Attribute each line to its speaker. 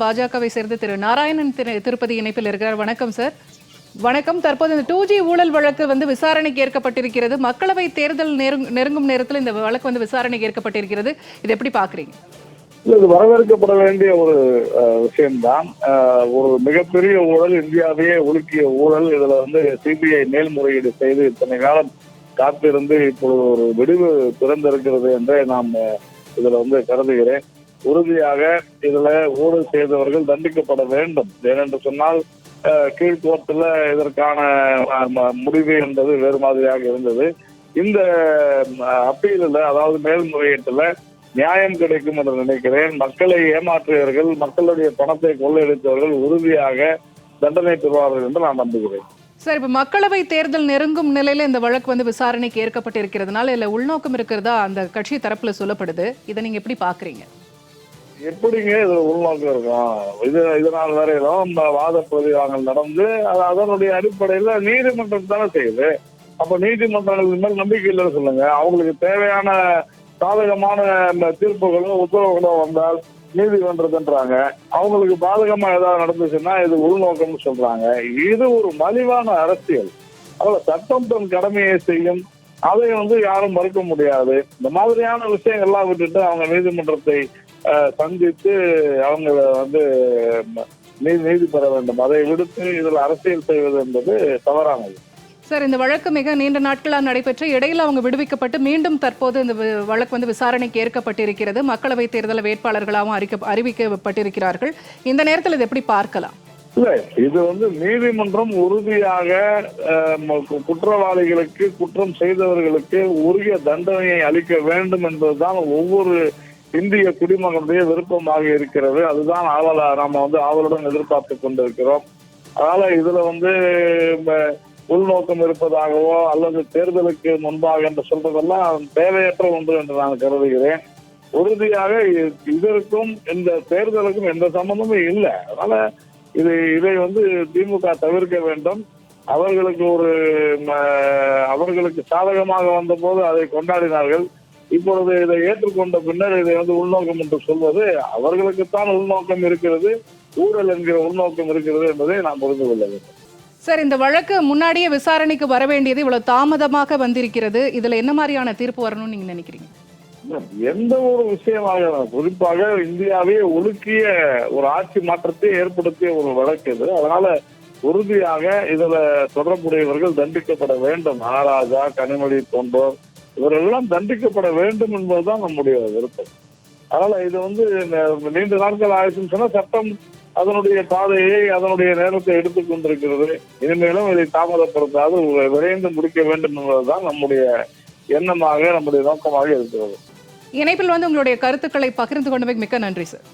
Speaker 1: பாஜகவை சேர்ந்த திரு நாராயணன் திரு- திருப்பதி இணைப்பில் இருக்கிறார். வணக்கம் சார் வணக்கம். தற்போது இந்த டூ ஜி ஊழல் வழக்கு வந்து விசாரணைக்கு ஏற்கப்பட்டிருக்கிறது. மக்களவை தேர்தல் நெருங்கும் நேரத்தில் இந்த வழக்கு வந்து விசாரணைக்கு ஏற்கப்பட்டிருக்கிறது. இது எப்படி பாக்குறீங்க
Speaker 2: இது வரவேற்கப்பட வேண்டிய ஒரு விஷயம்தான். ஒரு மிகப்பெரிய ஊழல் இந்தியாவையே உலுக்கிய ஊழல். இதுல வந்து சிபிஐ மேல்முறையீடு செய்து இத்தனை காலம் காத்திருந்து இப்பொழுது ஒரு விடுவு திறந்திருக்கிறது என்றே நாம் இதுல வந்து கருதுகிறேன். உறுதியாக இதுல ஊழல் செய்தவர்கள் தண்டிக்கப்பட வேண்டும். ஏனென்று சொன்னால் அஹ், கீழ்கோர்ட்டுல இதற்கான முடிவு என்பது வேறு மாதிரியாக இருந்தது. இந்த அப்பீலில் அதாவது மேல்முறையீட்டுல நியாயம் கிடைக்கும் என்று நினைக்கிறேன். மக்களை ஏமாற்றியவர்கள் மக்களுடைய பணத்தை கொள்ளையடித்தவர்கள் உறுதியாக தண்டனை பெறுவார்கள் என்று நான் நம்புகிறேன்.
Speaker 1: சார் இப்ப மக்களவை தேர்தல் நெருங்கும் நிலையில இந்த வழக்கு வந்து விசாரணைக்கு ஏற்கப்பட்டிருக்கிறதுனால இல்ல உள்நோக்கம் இருக்கிறதா அந்த கட்சி தரப்புல சொல்லப்படுது. இதை நீங்க எப்படி பாக்குறீங்க?
Speaker 2: எப்படிங்க இது உள்நோக்கம் இருக்கும்? இது இதனால் வரையிலும் இந்த வாத பதிவாங்கள் நடந்து அது அதனுடைய அடிப்படையில் நீதிமன்றம் தானே செய்யுது. அப்ப நீதிமன்றங்கள் மேல் நம்பிக்கை இல்லைன்னு சொல்லுங்க. அவங்களுக்கு தேவையான சாதகமான இந்த தீர்ப்புகளோ உத்தரவுகளோ வந்தால் நீதிமன்றதுன்றாங்க அவங்களுக்கு பாதகமா ஏதாவது நடந்துச்சுன்னா இது உள்நோக்கம்னு சொல்றாங்க. இது ஒரு மலிவான அரசியல். அதனால சட்டம் தன் கடமையை செய்யும். அதை வந்து யாரும் மறுக்க முடியாது. இந்த மாதிரியான விஷயங்கள்லாம் விட்டுட்டு அவங்க நீதிமன்றத்தை சந்தித்து அவங்க வந்து நீதி நீதி பெற வேண்டும். அதை விடுத்து இதில் அரசியல் செய்வது என்பது தவறானது.
Speaker 1: சார் இந்த வழக்கு மிக நீண்ட நாட்களாக நடைபெற்று இடையில அவங்க விடுவிக்கப்பட்டு மீண்டும் தற்போது இந்த வி- வழக்கு வந்து விசாரணைக்கு ஏற்கப்பட்டிருக்கிறது. மக்களவை தேர்தல் வேட்பாளர்களாகவும் அறிக்க அறிவிக்கப்பட்டிருக்கிறார்கள். இந்த நேரத்தில் இதை எப்படி பார்க்கலாம்?
Speaker 2: இல்ல இது வந்து நீதிமன்றம் உறுதியாக குற்றவாளிகளுக்கு குற்றம் செய்தவர்களுக்கு உரிய தண்டனையை அளிக்க வேண்டும் என்பதுதான் ஒவ்வொரு இந்திய குடிமகனுடைய விருப்பமாக இருக்கிறது. அதுதான் ஆவல நாம வந்து ஆவலுடன் எதிர்பார்த்து கொண்டிருக்கிறோம். அதனால இதுல வந்து உள்நோக்கம் இருப்பதாகவோ அல்லது தேர்தலுக்கு முன்பாக என்று சொல்றதெல்லாம் தேவையற்ற ஒன்று என்று நான் கருதுகிறேன். உறுதியாக இதற்கும் இந்த தேர்தலுக்கும் எந்த சம்பந்தமும் இல்லை. அதனால இது இதை வந்து திமுக தவிர்க்க வேண்டும். அவர்களுக்கு ஒரு அவர்களுக்கு சாதகமாக வந்தபோது அதை கொண்டாடினார்கள். இப்பொழுது இதை ஏற்றுக்கொண்ட பின்னர் இதை வந்து உள்நோக்கம் என்று சொல்வது அவர்களுக்குத்தான் உள்நோக்கம் இருக்கிறது ஊழல் என்கிற உள்நோக்கம் இருக்கிறது என்பதை நாம் புரிந்து கொள்ள வேண்டும்.
Speaker 1: சார் இந்த வழக்கு முன்னாடியே விசாரணைக்கு வர வேண்டியது இவ்வளவு தாமதமாக வந்திருக்கிறது. இதுல என்ன மாதிரியான தீர்ப்பு வரணும்னு நீங்க நினைக்கிறீங்க?
Speaker 2: எந்த ஒரு விஷயமாக குறிப்பாக இந்தியாவே ஒழுக்கிய ஒரு ஆட்சி மாற்றத்தை ஏற்படுத்திய ஒரு வழக்கு இது. அதனால உறுதியாக இதுல தொடர்புடையவர்கள் தண்டிக்கப்பட வேண்டும். மகாராஜா கனிமொழி போன்றோர் இவரெல்லாம் தண்டிக்கப்பட வேண்டும் என்பதுதான் நம்முடைய விருப்பம். அதனால இது வந்து நீண்ட நாட்கள் ஆயிடுச்சுன்னு சொன்னா சட்டம் அதனுடைய பாதையை அதனுடைய நேரத்தை எடுத்துக் கொண்டிருக்கிறது. இனிமேலும் இதை தாமதப்படுத்தாது விரைந்து முடிக்க வேண்டும் என்பதுதான் நம்முடைய எண்ணமாக நம்முடைய நோக்கமாக இருக்கிறது.
Speaker 1: இணைப்பில் வந்து உங்களுடைய கருத்துக்களை பகிர்ந்து கொண்டமைக்கு மிக்க நன்றி சார்